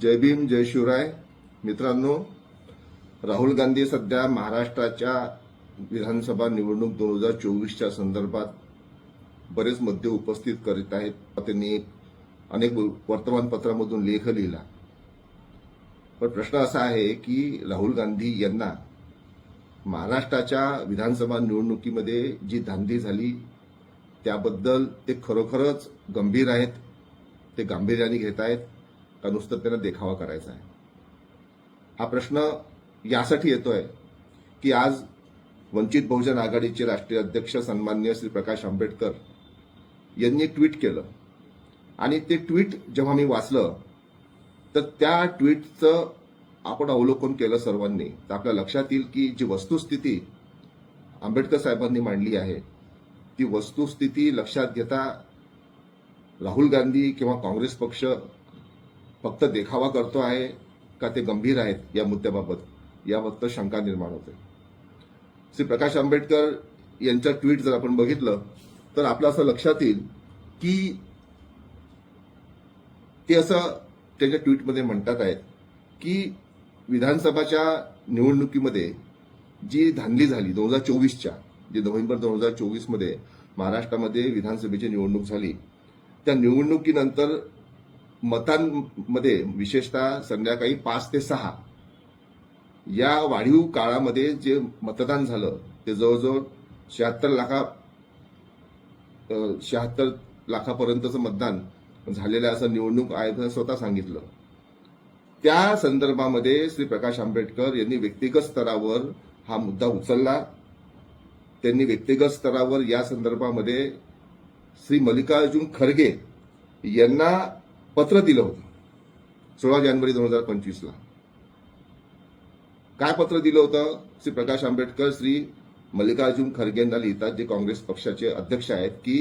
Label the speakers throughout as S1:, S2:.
S1: जय भीम जय शिवराय. मित्रांनो राहुल गांधी सध्या महाराष्ट्राच्या विधानसभा निवडणूक दोन हजार चोवीसच्या संदर्भात बरेच मुद्दे उपस्थित करीत आहेत. त्यांनी अनेक वर्तमानपत्रामधून लेख लिहिला. पण प्रश्न असा आहे की राहुल गांधी यांना महाराष्ट्राच्या विधानसभा निवडणुकीमध्ये जी धांदी झाली त्याबद्दल ते खरोखरच गंभीर आहेत ते गांभीर्याने घेत आहेत. का नुसतं त्यांना देखावा करायचा आहे? हा प्रश्न यासाठी येतोय की आज वंचित बहुजन आघाडीचे राष्ट्रीय अध्यक्ष सन्मान्य श्री प्रकाश आंबेडकर यांनी एक ट्विट केलं. आणि ते ट्विट जेव्हा मी वाचलं तर त्या ट्विटचं आपण अवलोकन केलं सर्वांनी. तर आपल्या लक्षात येईल की जी वस्तुस्थिती आंबेडकर साहेबांनी मांडली आहे ती वस्तुस्थिती लक्षात घेता राहुल गांधी किंवा काँग्रेस पक्ष फक्त देखावा करतो आहे का ते गंभीर आहेत या मुद्द्याबाबत? याबाबत शंका निर्माण होते. श्री प्रकाश आंबेडकर यांचं ट्विट जर आपण बघितलं तर आपलं असं लक्षात येईल की ते असं त्यांच्या ट्विटमध्ये म्हणतात आहेत की विधानसभाच्या निवडणुकीमध्ये जी धांदली झाली दोन हजार चोवीसच्या जी नोव्हेंबर दोन हजार चोवीसमध्ये महाराष्ट्रामध्ये विधानसभेची निवडणूक झाली त्या निवडणुकीनंतर मतांमध्ये विशेषतः संध्याकाळी पाच ते सहा या वाढीव काळामध्ये जे मतदान झालं ते जवळजवळ शहात्तर लाखा शहात्तर लाखापर्यंतचं मतदान झालेलं असं निवडणूक आयोगानं स्वतः सांगितलं. त्या संदर्भामध्ये श्री प्रकाश आंबेडकर यांनी व्यक्तिगत स्तरावर हा मुद्दा उचलला. त्यांनी व्यक्तिगत स्तरावर या संदर्भामध्ये श्री मल्लिकार्जुन खरगे यांना पत्र दिलं होतं. सोळा जानेवारी दोन हजार पंचवीसला. काय पत्र दिलं होतं? श्री प्रकाश आंबेडकर श्री मल्लिकार्जुन खरगेंना लिहितात जे काँग्रेस पक्षाचे अध्यक्ष आहेत की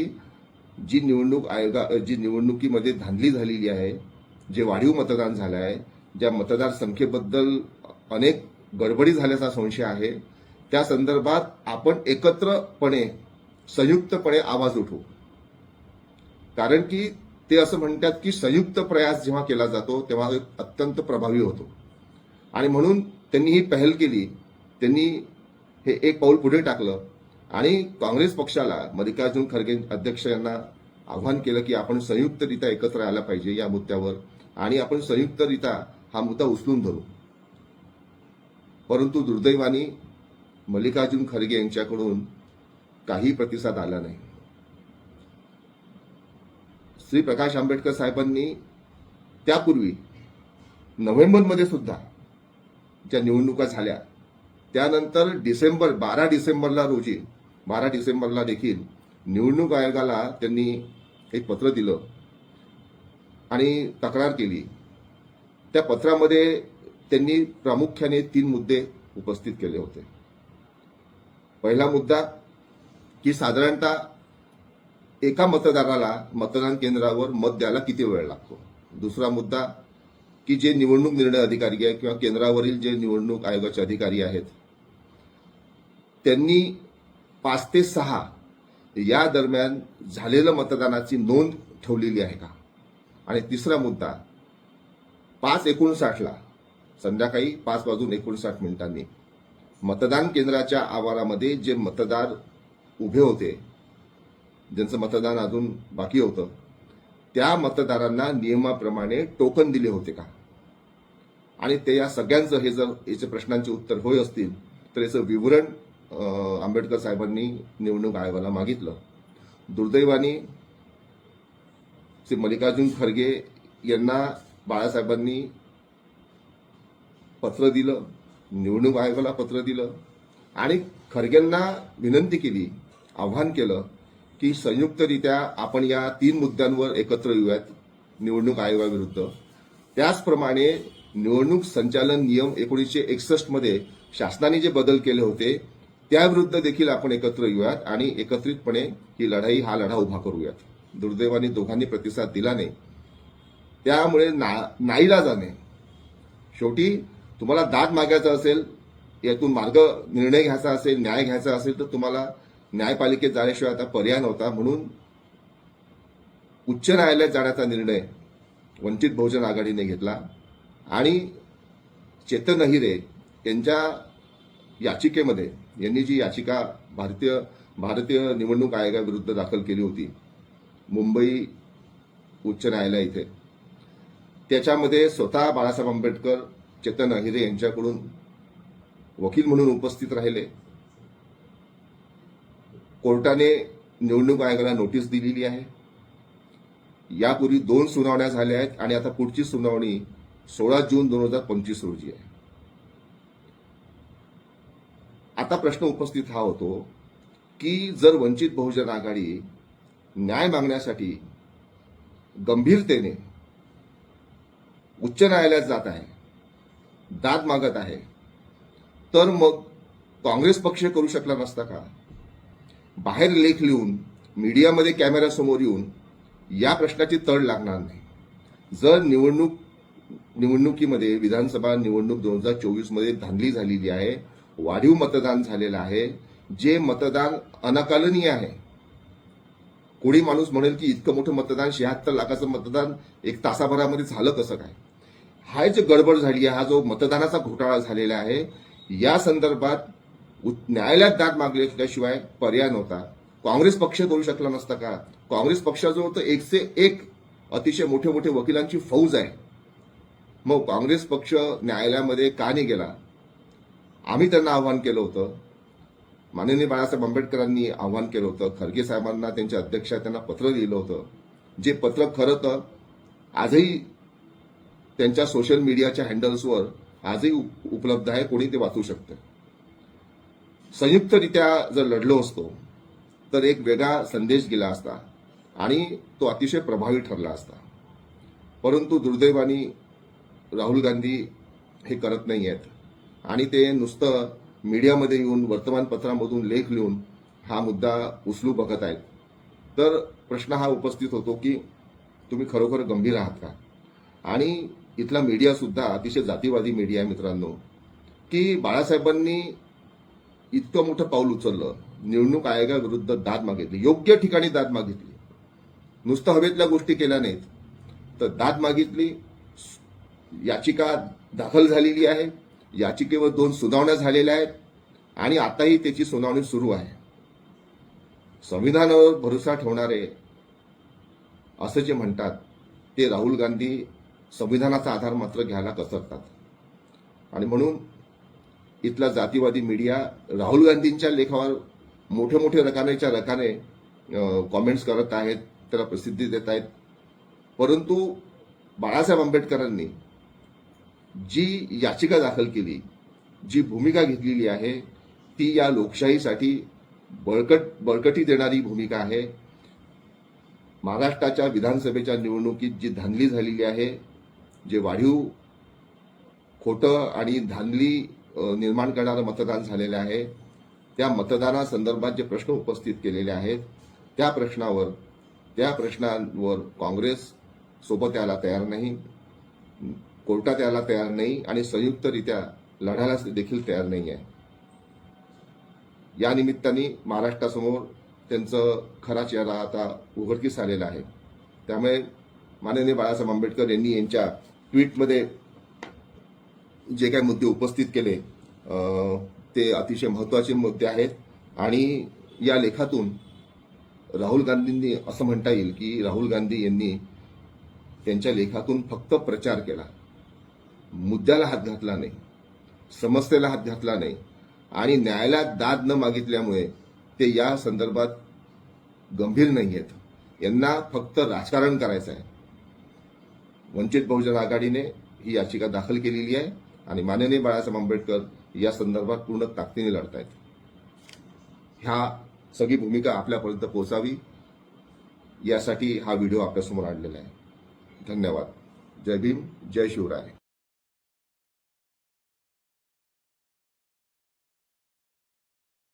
S1: जी निवडणूक आयोगा जी निवडणुकीमध्ये धांदली झालेली आहे जे वाढीव मतदान झालं आहे ज्या मतदारसंख्येबद्दल अनेक गडबडी झाल्याचा संशय आहे त्या संदर्भात आपण एकत्रपणे संयुक्तपणे आवाज उठवू. कारण की ते असं म्हणतात की संयुक्त प्रयास जेव्हा केला जातो तेव्हा अत्यंत प्रभावी होतो. आणि म्हणून त्यांनी ही पहल केली. त्यांनी हे एक पाऊल पुढे टाकलं. आणि काँग्रेस पक्षाला मल्लिकार्जुन खरगे अध्यक्ष यांना आव्हान केलं की आपण संयुक्तरित्या एकत्र आला पाहिजे या मुद्द्यावर. आणि आपण संयुक्तरित्या हा मुद्दा उचलून धरू. परंतु दुर्दैवाने मल्लिकार्जुन खरगे यांच्याकडून काही प्रतिसाद आला नाही. श्री प्रकाश आंबेडकर साहेबांनी त्यापूर्वी नोव्हेंबरमध्ये सुद्धा ज्या निवडणुका झाल्या त्यानंतर डिसेंबर बारा डिसेंबरला रोजी बारा डिसेंबरला देखील निवडणूक आयोगाला त्यांनी एक पत्र दिलं आणि तक्रार केली. त्या पत्रामध्ये त्यांनी प्रामुख्याने तीन मुद्दे उपस्थित केले होते. पहिला मुद्दा की साधारणतः एका मतदाराला मतदान केंद्रावर मत द्यायला किती वेळ लागतो? दुसरा मुद्दा की जे निवडणूक निर्णय अधिकारी आहे किंवा केंद्रावरील जे निवडणूक आयोगाचे अधिकारी आहेत त्यांनी पाच ते सहा या दरम्यान झालेलं मतदानाची नोंद ठेवलेली आहे का? आणि तिसरा मुद्दा पाच एकोणसाठला संध्याकाळी पाच वाजून एकोणसाठ मिनिटांनी मतदान केंद्राच्या आवारामध्ये जे मतदार उभे होते ज्यांचं मतदान अजून बाकी होतं त्या मतदारांना नियमाप्रमाणे टोकन दिले होते का? आणि ते या सगळ्यांचं हे जर याचे प्रश्नांचे उत्तर होय असतील तर याचं विवरण आंबेडकर साहेबांनी निवडणूक आयोगाला मागितलं. दुर्दैवाने श्री मल्लिकार्जुन खरगे यांना बाळासाहेबांनी पत्र दिलं निवडणूक आयोगाला पत्र दिलं आणि खरगेंना विनंती केली आव्हान केलं की संयुक्तरित्या आपण या तीन मुद्द्यांवर एकत्र येऊयात निवडणूक आयोगाविरुद्ध. त्याचप्रमाणे निवडणूक संचालन नियम एकोणीसशे एकसष्टमध्ये शासनाने जे बदल केले होते त्याविरुद्ध देखील आपण एकत्र येऊयात आणि एकत्रितपणे ही लढाई हा लढा उभा करूयात. दुर्दैवाने दोघांनी प्रतिसाद दिला नाही. त्यामुळे ना नाईला जाणे. शेवटी तुम्हाला दाद मागायचा असेल यातून मार्ग निर्णय घ्यायचा असेल न्याय घ्यायचा असेल तर तुम्हाला न्यायपालिकेत जाण्याशिवाय आता पर्याय नव्हता. म्हणून उच्च न्यायालयात जाण्याचा निर्णय वंचित बहुजन आघाडीने घेतला. आणि चेतन अहिरे यांच्या याचिकेमध्ये यांनी जी याचिका भारतीय भारतीय निवडणूक आयोगाविरुद्ध दाखल केली होती मुंबई उच्च न्यायालय इथे. त्याच्यामध्ये स्वतः बाळासाहेब आंबेडकर चेतन अहिरे यांच्याकडून वकील म्हणून उपस्थित राहिले. कोर्टाने निवडणूक आयोगाला नोटीस दिलेली आहे. यापूर्वी दोन सुनावण्या झाल्या आहेत आणि आता पुढची सुनावणी सोळा जून दोन हजार पंचवीस रोजी आहे. आता प्रश्न उपस्थित हा होतो की जर वंचित बहुजन आघाडी न्याय मागण्यासाठी गंभीरतेने उच्च न्यायालयात जात आहे दाद मागत आहे तर मग काँग्रेस पक्ष करू शकला नसता का? बाहेर लेख लिहून मीडियामध्ये कॅमेऱ्यासमोर येऊन या प्रश्नाची तड लागणार नाही. जर निवडणूक निवडणुकीमध्ये विधानसभा निवडणूक दोन हजार चोवीसमध्ये धांदली झालेली आहे वाढीव मतदान झालेलं आहे जे मतदान अनाकलनीय आहे. कोणी माणूस म्हणेल की इतकं मोठं मतदान शहात्तर लाखाचं मतदान एक तासाभरामध्ये झालं कसं काय? हा जे गडबड झाली आहे हा जो मतदानाचा घोटाळा झालेला आहे या संदर्भात न्यायालयात दाद मागल्याशिवाय पर्याय नव्हता. काँग्रेस पक्ष करू शकला नसता का? काँग्रेस पक्षाजवळ तर एकशे एक अतिशय मोठे मोठे वकिलांची फौज आहे. मग काँग्रेस पक्ष न्यायालयामध्ये का नाही गेला? आम्ही त्यांना आव्हान केलं होतं. माननीय बाळासाहेब आंबेडकरांनी आव्हान केलं होतं. खरगे साहेबांना त्यांच्या अध्यक्षा त्यांना पत्र लिहिलं होतं. जे पत्र खरं तर आजही त्यांच्या सोशल मीडियाच्या हँडल्सवर आजही उप- उपलब्ध आहे कोणी ते वाचू शकतं. संयुक्तरित्या जर लढलो असतो तर एक वेगळा संदेश गेला असता आणि तो अतिशय प्रभावी ठरला असता. परंतु दुर्दैवानी राहुल गांधी हे करत नाही आहेत आणि ते नुसतं मीडियामध्ये येऊन वर्तमानपत्रामधून लेख लिहून हा मुद्दा उचलू बघत आहेत. तर प्रश्न हा उपस्थित होतो की तुम्ही खरोखर गंभीर आहात का? आणि इथला मीडियासुद्धा अतिशय जातीवादी मीडिया आहे मित्रांनो की बाळासाहेबांनी इतकं मोठं पाऊल उचललं. निवडणूक आयोगाविरुद्ध दाद मागितली. योग्य ठिकाणी दाद मागितली. नुसतं हवेतल्या गोष्टी केल्या नाहीत. तर दाद मागितली याचिका दाखल झालेली आहे. याचिकेवर दोन सुनावण्या झालेल्या आहेत. आणि आताही त्याची सुनावणी सुरू आहे. संविधानावर भरोसा ठेवणारे असं जे म्हणतात ते राहुल गांधी संविधानाचा आधार मात्र घ्यायला कसरतात. आणि म्हणून इथला जातीवादी मीडिया राहुल गांधींच्या लेखावर मोठे मोठे रकानेच्या रकाने कॉमेंट्स करत आहेत त्याला प्रसिद्धी देत आहेत. परंतु बाळासाहेब आंबेडकरांनी जी याचिका दाखल केली जी भूमिका घेतलेली आहे ती या लोकशाहीसाठी बळकट बळकटी देणारी भूमिका आहे. महाराष्ट्राच्या विधानसभेच्या निवडणुकीत जी धांदली झालेली आहे जे वाढीव खोटं आणि धांदली निर्माण करणारं मतदान झालेलं आहे. त्या मतदानासंदर्भात जे प्रश्न उपस्थित केलेले आहेत त्या प्रश्नावर त्या प्रश्नांवर काँग्रेस सोबत यायला तयार नाही कोर्टात यायला तयार नाही आणि संयुक्तरित्या लढायला देखील तयार नाही आहे. या निमित्ताने महाराष्ट्रासमोर त्यांचं खरा चेहरा आता उघडकीस आलेला आहे. त्यामुळे माननीय बाळासाहेब आंबेडकर यांनी यांच्या ट्विटमध्ये जे काही मुद्दे उपस्थित केले ते अतिशय महत्त्वाचे मुद्दे आहेत. आणि या लेखातून राहुल गांधींनी असं म्हणता येईल की राहुल गांधी यांनी त्यांच्या लेखातून फक्त प्रचार केला. मुद्द्याला हात घातला नाही समस्येला हात घातला नाही आणि न्यायालयात दाद न मागितल्यामुळे ते या संदर्भात गंभीर नाही आहेत यांना फक्त राजकारण करायचं आहे वंचित बहुजन आघाडीने ही याचिका दाखल केलेली आहे. आणि माननीय बाळासाहेब आंबेडकर या संदर्भात पूर्ण ताकदीने लढतायत. ह्या सगळी भूमिका आपल्यापर्यंत पोहोचावी यासाठी हा व्हिडिओ आपल्यासमोर आणलेला आहे. धन्यवाद. जय भीम जय शिवराय.